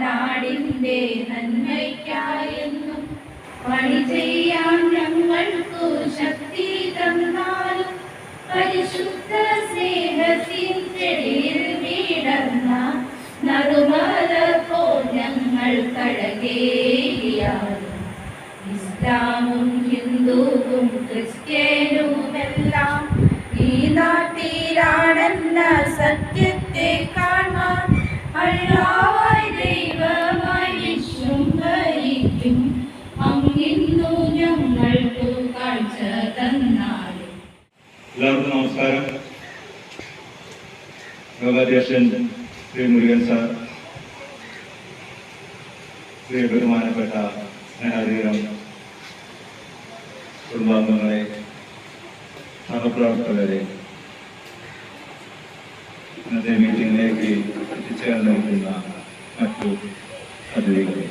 നാടിന്റെ നന്മയ്ക്കായെന്നും പണി ചെയ്യാൻ ഞങ്ങൾക്കു ശക്തി തന്നാലും പരിശുദ്ധ സ്നേഹത്തിന്റെ വീടന്ന നടുമല പോ ഞങ്ങൾ കടകേ. എല്ലാവർക്കും നമസ്കാരം. യോഗാധ്യക്ഷൻ ശ്രീ മുരുകൻ സാർ ശ്രീ ബഹുമാനപ്പെട്ട സ്നേഹാധികം കുടുംബാംഗങ്ങളെ സഹപ്രവർത്തകരെ ഇന്നത്തെ മീറ്റിംഗിലേക്ക് എത്തിച്ചേർന്നിരിക്കുന്ന മറ്റു അതിഥികളെ.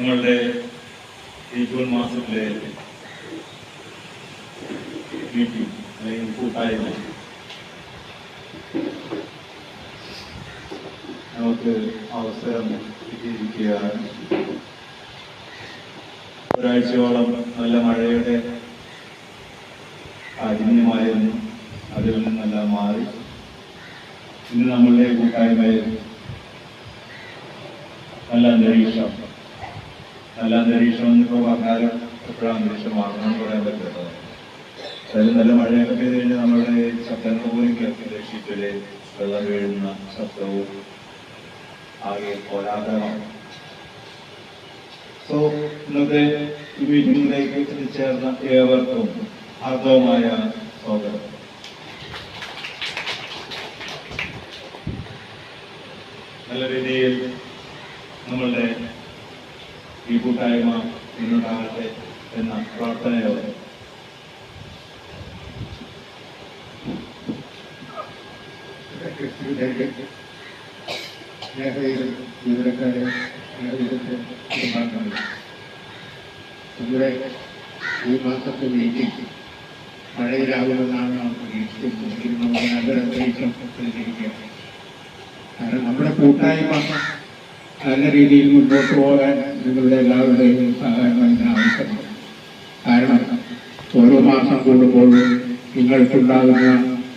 നമ്മളുടെ ഈ ജൂൺ മാസത്തിലെ മീറ്റിംഗ് അല്ലെങ്കിൽ കൂട്ടായ്മ. നമുക്ക് അവസരം കിട്ടിയിരിക്കുകയാണ്. ഒരാഴ്ചയോളം നല്ല മഴയുടെ കാഠിന്യമായിരുന്നു. അതിൽ നിന്നെല്ലാം മാറി. ഇന്ന് നമ്മളുടെ കൂട്ടായ്മയിൽ നല്ല അന്തരീക്ഷം. നല്ല അന്തരീക്ഷം എന്നിപ്പോൾ പറഞ്ഞാലും എപ്പോഴും അന്തരീക്ഷം മാറണമെന്ന് പറയാൻ പറ്റുന്നത് അതായത് നല്ല മഴയൊക്കെ പെയ്ത് കഴിഞ്ഞാൽ നമ്മുടെ ശബ്ദങ്ങൾ പോലും കേൾക്കില്ല ഷീറ്റിൽ വെള്ളം വീഴുന്ന ശബ്ദവും ആകെ കോലാഹലമാണ്. സോ ഇന്നത്തെ ഈ മീറ്റിംഗിലേക്ക് എത്തിച്ചേർന്ന ഏവർക്കും അർത്ഥവുമായ സ്വാഗതം. നല്ല രീതിയിൽ നമ്മളുടെ ഈ കൂട്ടായ്മ ഇന്നുണ്ടാകട്ടെ എന്ന പ്രാർത്ഥനയോടെ. ജീവനക്കാരെ നമ്മുടെ ഈ മാസത്തെ മീറ്റിംഗ് മഴയിലാകുമെന്നാണ് നാം പ്രതീക്ഷിക്കുന്നത് നമ്മുടെ നല്ലൊരു അന്തരീക്ഷം പ്രതികരിക്കുകയാണ് കാരണം നമ്മുടെ കൂട്ടായ്മ നല്ല രീതിയിൽ മുന്നോട്ട് പോകാൻ നിങ്ങളുടെ എല്ലാവരുടെയും സഹായം അതിന് ആവശ്യമാണ്. കാരണം ഓരോ മാസം കൂടുമ്പോൾ നിങ്ങൾക്കുണ്ടാകുന്ന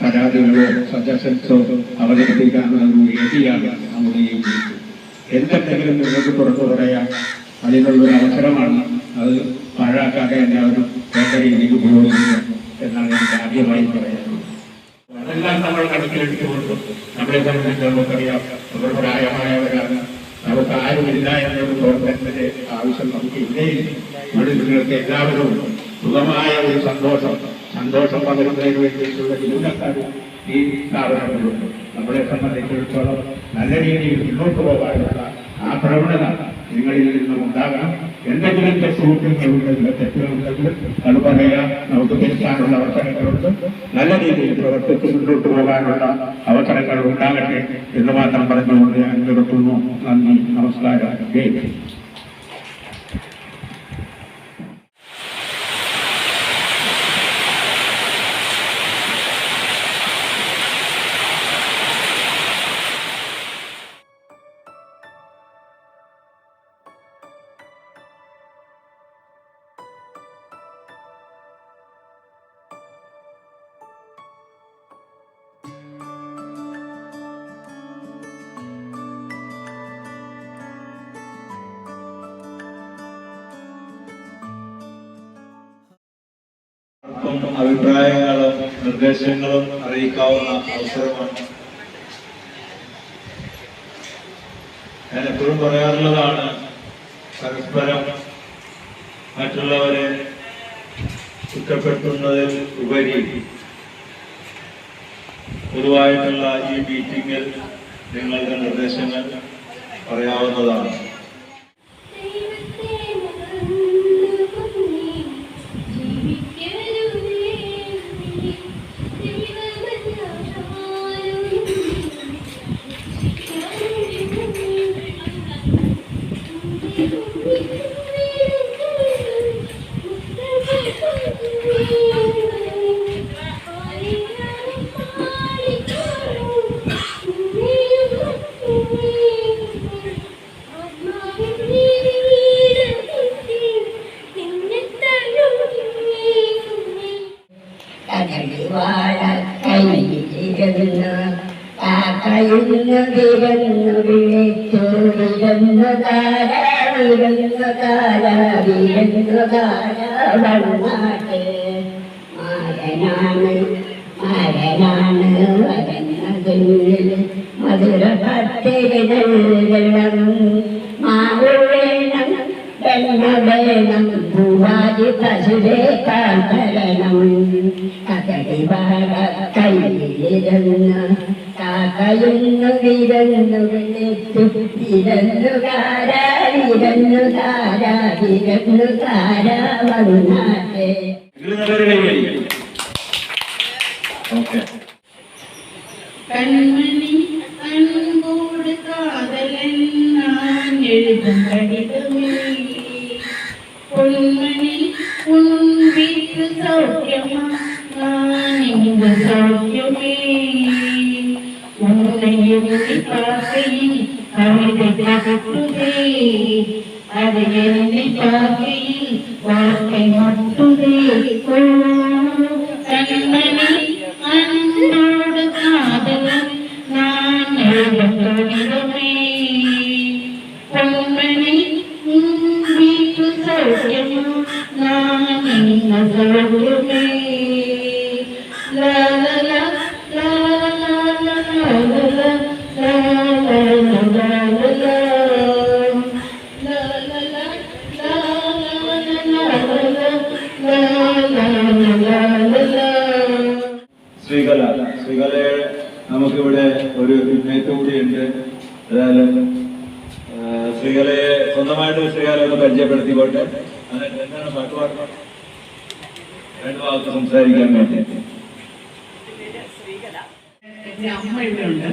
പരാതികളോ സജഷൻസോ അവതരിപ്പിക്കാനുള്ള ഒരു വേദിയാണ് നമ്മുടെ ഈ എന്തെങ്കിലും നിങ്ങൾക്ക് തുറന്നു പറയാം അതിനുള്ളൊരു അവസരമാണ് അത് പാഴാക്കാതെ എല്ലാവരും വേണ്ട രീതിയിൽ ഉപയോഗിക്കുക എന്നാണ് എനിക്ക് ആദ്യമായി പറയാനുള്ളത്. അതെല്ലാം നമ്മൾ കണക്കിലെടുത്തുകൊണ്ട് നമ്മളെ സംബന്ധിച്ച് നമുക്കറിയാം. നമ്മൾ പ്രായമായവരാണ്. നമുക്ക് ആരുമില്ല എന്നൊരു തോന്നലിന്റെ ആവശ്യം നമുക്ക് ഇല്ലേ മനുഷ്യർക്ക് എല്ലാവരും സുഖമായ ഒരു സന്തോഷം. സന്തോഷം പകരുന്നതിന് വേണ്ടിയിട്ടുള്ള ജീവനക്കാർ ഈ സ്ഥാപനത്തിലുണ്ട്. നമ്മളെ സംബന്ധിച്ചിടത്തോളം നല്ല രീതിയിൽ മുന്നോട്ട് പോകാനുള്ള ആ പ്രവണത നിങ്ങളിൽ നിന്നും ഉണ്ടാകണം എന്തെങ്കിലും തെറ്റുകുറ്റങ്ങളുണ്ടെങ്കിൽ തെറ്റുകളുണ്ടെങ്കിൽ അത് പറയാം നമുക്ക് തിരിച്ചാനുള്ള അവസരങ്ങളുണ്ട്. നല്ല രീതിയിൽ പ്രവർത്തിച്ച് മുന്നോട്ട് പോകാനുള്ള അവസരങ്ങൾ ഉണ്ടാകട്ടെ എന്ന് മാത്രം പറഞ്ഞുകൊണ്ട് ഞാൻ നിർത്തുന്നു. നന്ദി നമസ്കാരം. ആർക്കും അഭിപ്രായങ്ങളും നിർദ്ദേശങ്ങളും അറിയിക്കാവുന്ന അവസരമാണ്. ഞാൻ എപ്പോഴും പറയാറുള്ളതാണ് പരസ്പരം മറ്റുള്ളവരെ കുറ്റപ്പെടുത്തുന്നതിൽ ഉപരി പൊതുവായിട്ടുള്ള ഈ മീറ്റിംഗിൽ നിങ്ങളുടെ നിർദ്ദേശങ്ങൾ പറയാവുന്നതാണ്. മരനാണ് മരനാണ് വരങ്ങതിൽ മധുര പട്ടികൾ ശരണമരണം പൂവാരി പശുരെ കാമരണം കകടി ഭാഗ കയ്യിലിരുന്ന കാക്കയുന്നു വിരന്നു വിളിച്ചു വിരന്നു കാര വിരന്നു കാര വിരന്നു കാര വന്നാട്ടെ. நடக்குதே அதை எண்ணி பார்க்கையில் வாழ்க்கை மட்டுதே ശ്രീകലയെ സ്വന്തമായിട്ട് ശ്രീകല ഒന്ന് പരിചയപ്പെടുത്തിക്കോട്ടെ എന്നിട്ട് എന്താണ് പാട്ടുപാട്ട് രണ്ടു ഭാഗത്ത് സംസാരിക്കാൻ വേണ്ടി. എന്റെ അമ്മ ഇവിടെ ഉണ്ട്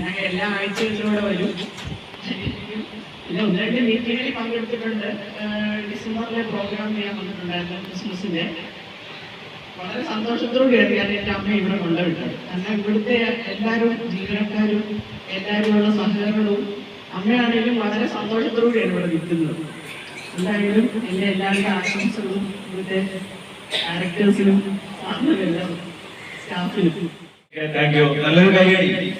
ഞാൻ എല്ലാ ആഴ്ചകളിലൂടെ വരും. പിന്നെ ഒന്ന് രണ്ട് മീറ്റിങ്ങിൽ പങ്കെടുത്തിട്ടുണ്ട്. ഡിസംബറിലെ പ്രോഗ്രാം ചെയ്യാൻ വന്നിട്ടുണ്ടായിരുന്നു ക്രിസ്മസിന്റെ വളരെ സന്തോഷത്തോടെയാണ് ഞാൻ എന്റെ അമ്മ ഇവിടെ കൊണ്ടുവിട്ടത്. കാരണം ഇവിടുത്തെ എല്ലാവരും ജീവനക്കാരും എല്ലാവരുമുള്ള സഹകരണവും അമ്മയാണെങ്കിലും വളരെ സന്തോഷത്തോടെയാണ് ഇവിടെ നിൽക്കുന്നത്. എന്തായാലും എന്റെ എല്ലാവരുടെ ആശംസകളും ഇവിടുത്തെ ഡയറക്ടേഴ്സിനും സാറിനും എല്ലാം സ്റ്റാഫിനും നല്ലൊരു കൈയടി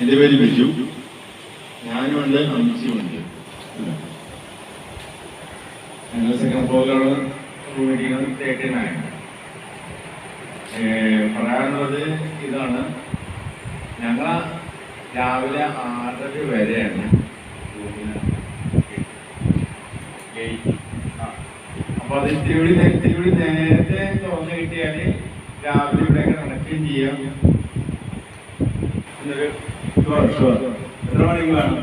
എന്റെ പേര് ബിജു. ഞാനുണ്ട് അമ്മച്ചിയുമുണ്ട് ഞങ്ങൾ തേർട്ടി നയൻ പറയാനുള്ളത് ഇതാണ്. ഞങ്ങൾ രാവിലെ ആറര വരെയാണ് അപ്പോൾ അത് ഇത്തിരി ഇത്തിരി നേരത്തെ തുറന്നു കിട്ടിയാൽ രാവിലെ ഇവിടെ കണക്റ്റും ചെയ്യാം. എന്നൊരു എത്ര മണിക്കാണ്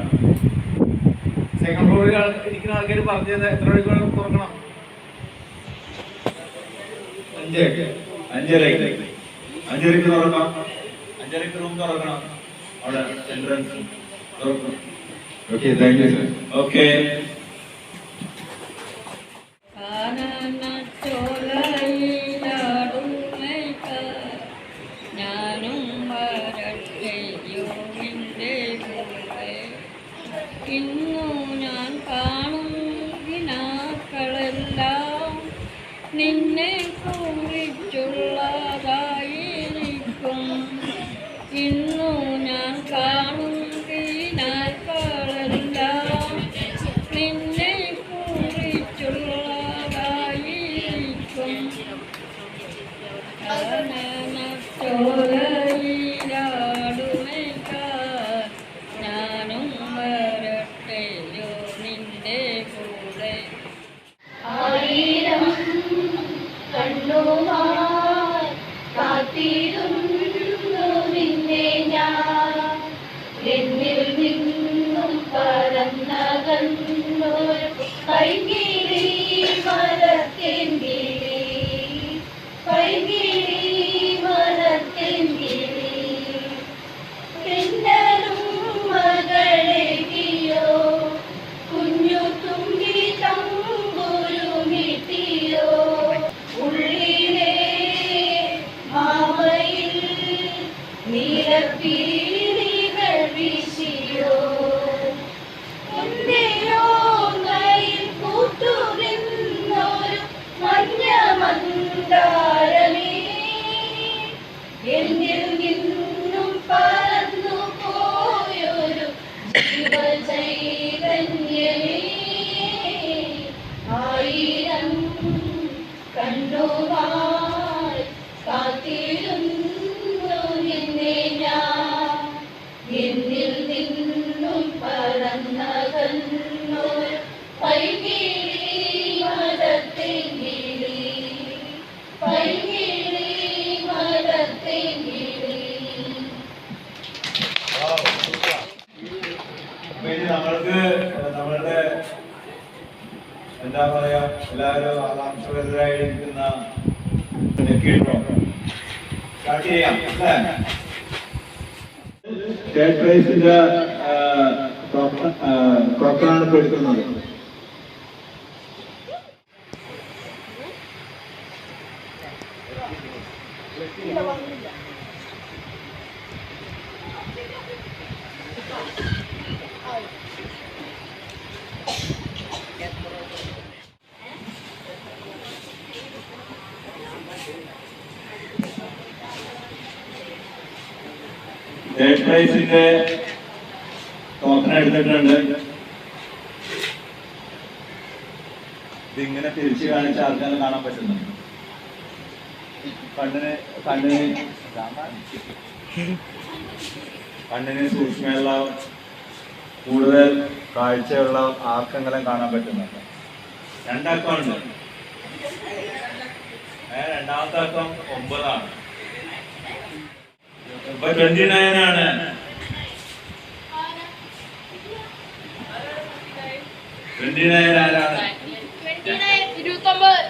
സെക്കൻഡ് ഫ്ലോറിൽ ഇരിക്കുന്ന ആൾക്കാർ പറഞ്ഞത് എത്ര മണിക്കാണ് തുറക്കണം? അഞ്ചരക്ക്. അഞ്ചരക്ക്. അഞ്ചരക്ക് തുറക്കാം. അഞ്ചരയ്ക്ക് റൂം തുറക്കണം. അവിടെ എൻട്രൻസ് തുറക്കണം okay thank you sir okay ഇന്നു ഞാൻ കാണും വിനാക്കളെല്ലാം. നിന്നെ நீலப்பீலி എല്ലാവരും ആകാംക്ഷകരായിരിക്കുന്ന സ്റ്റാർട്ട് ചെയ്യാം. സ്റ്റേറ്റ് പ്രൈസിന്റെ ടോക്കണാണ് ഇപ്പോൾ എടുക്കുന്നത്. തേർഡ് പ്രൈസിന്റെ ടോക്കൺ എടുത്തിട്ടുണ്ട്. ഇതിങ്ങനെ തിരിച്ചു കാണിച്ച ആൾക്കാരെ കാണാൻ പറ്റുന്നുണ്ട് കണ്ണിന് കണ്ണിന് കണ്ണിന് സൂക്ഷ്മയുള്ള കൂടുതൽ കാഴ്ചയുള്ള ആർക്കെങ്കിലും കാണാൻ പറ്റുന്നുണ്ട്? രണ്ടക്കമുണ്ട് രണ്ടാമത്തെ അക്കം ഒമ്പതാണ്. ട്വന്റി നയൻ ആണ് ട്വന്റി നയൻ ആരാണ്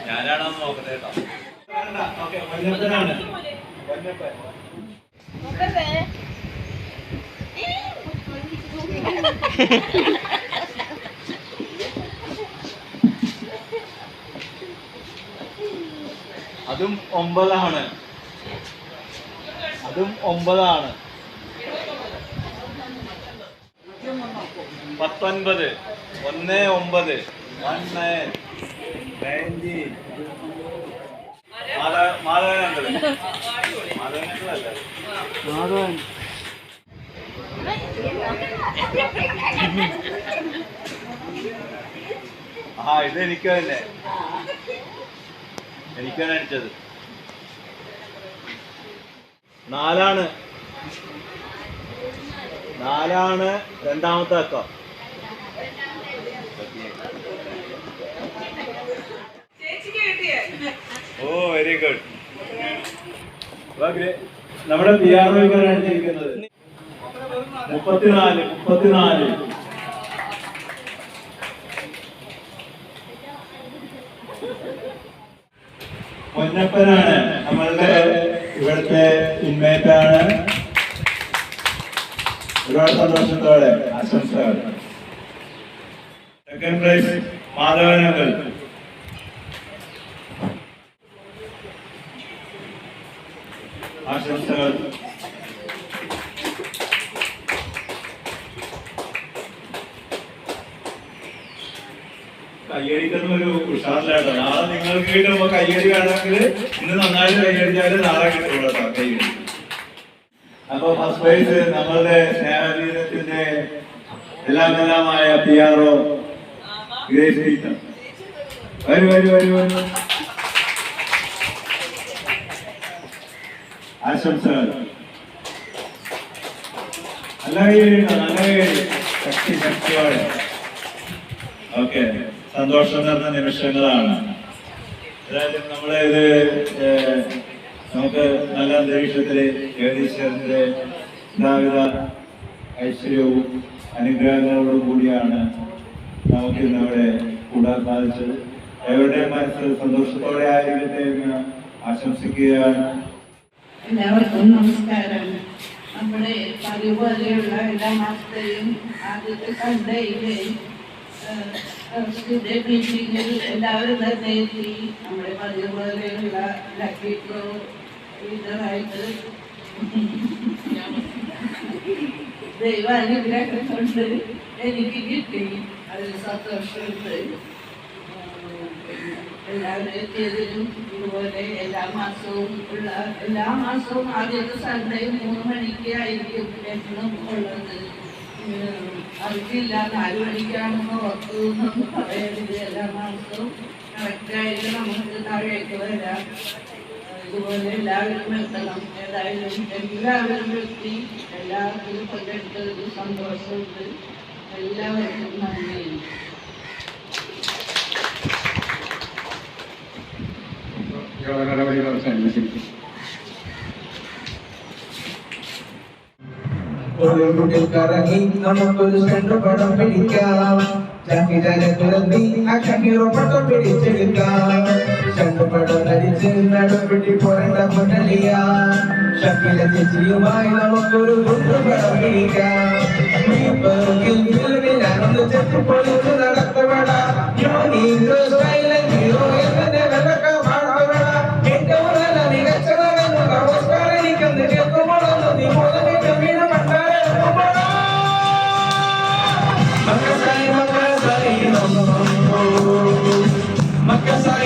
ഞാനാണെന്ന് നോക്കട്ടെ കേട്ടോ. അതും ഒമ്പതാണ്. അതും ഒമ്പതാണ്. പത്തൊൻപത് ഒന്ന് ഒമ്പത് വൺ നയൻ നയന്റീൻ ആ ഇത് എനിക്ക് തന്നെ. എനിക്കാണ് അടിച്ചത്. നാലാണ്. നാലാണ് രണ്ടാമത്തെ അക്കം. ഓ വെരി ഗുഡ് നമ്മുടെ പി ആർ ഒക്കാരാണ് ജയിക്കുന്നത്. മുപ്പത്തിനാല് മുപ്പത്തിനാല്. പൊന്നപ്പനാണ് ഇവിടുത്തെ ഇൻമേറ്റാണ് ഒരുപാട് സന്തോഷത്തോടെ ആശംസകൾ. സെക്കൻഡ് പ്രൈസ് മാധവനങ്ങൾ. ആശംസകൾ കയ്യടിക്കുന്ന ഒരു ഉഷാറിലാട്ടോ നാളെ നിങ്ങൾക്ക് നമ്മൾ കയ്യടി വേണമെങ്കിൽ ഇന്ന് നന്നായിട്ട് കയ്യടിച്ചാൽ നാളെ കിട്ടുള്ളൂ കേട്ടോ കയ്യടി അപ്പൊ ഫസ്റ്റ് പ്രൈസ് നമ്മളുടെ സ്നേഹജീവിതത്തിന്റെ എല്ലാം എല്ലാമായ പി ആർ ഒ വരൂ വരൂ വരൂ വരൂ. ആശംസകൾ. നല്ല കേട്ടോ, നല്ല കയ്യടി ശക്തി ശക്തിയോടെ. ഓക്കെ. സന്തോഷം നിറഞ്ഞ നിമിഷങ്ങളാണ്. ഏതായാലും നമ്മളെ ഇത് നമുക്ക് നല്ല അന്തരീക്ഷത്തിൽ ജഗദീശ്വരന്റെ എല്ലാവിധ ഐശ്വര്യവും അനുഗ്രഹങ്ങളോടും കൂടിയാണ് നമുക്ക് ഇന്നിവിടെ കൂടാൻ സാധിച്ചത്. എവരുടെയും മനസ്സ് സന്തോഷത്തോടെ ആയിരിക്കട്ടെ എന്ന് ആശംസിക്കുകയാണ്. എല്ലാവർക്കും നമസ്കാരം. നമ്മുടെ പതിപോലെയുള്ള എല്ലാ മാസത്തെയും ആദ്യത്തെ സൺഡേയിലെ സ്റ്റുഡന്റ് മീറ്റിങ്ങിൽ എല്ലാവരും തന്നെ എത്തി നമ്മുടെ പതിപോലെയുള്ള ലക്കി ഡ്രോ ലീഡറായിട്ട് ദൈവാനുഗ്രഹം കൊണ്ട് എനിക്ക് കിട്ടി അതിൽ സന്തോഷമുണ്ട് ഉം, പിന്നെ എല്ലാവരും എത്തിയതിനും ഇതുപോലെ എല്ലാ മാസവും ഉള്ള എല്ലാ മാസവും ആദ്യത്തെ സൺഡേ മൂന്ന് മണിക്ക് ആയിരിക്കും എന്നും ഉള്ളത് ഉം, അവർക്കില്ല നാല് മണിക്കാണെന്ന് ഓർത്തു പറയരുത്. എല്ലാ മാസവും കറക്റ്റായിട്ട് നമുക്ക് താഴേക്ക് വരാം. ഇതുപോലെ എല്ലാവരും എത്തണം. ഏതായാലും എല്ലാവരും എത്തി. എല്ലാവരും പങ്കെടുത്തതിൽ സന്തോഷമുണ്ട്. എല്ലാവർക്കും നന്ദി. നടപടികൾ കുട്ടിൽ കറങ്ങി നമുക്കൊരു സെൻട്രൽ പടം പിടിക്കാം ചങ്കിറോ പടം പിടിച്ചെടുക്കാം സെൻട്രൽ പടം ധരിച്ച് നടുപിടി പോരേണ്ട മുന്നലിയ ഷക്കില ചേച്ചിയുമായി നമുക്കൊരു കുട്ടു പടം പിടിക്കാം നടത്തപ്പെട Yes, I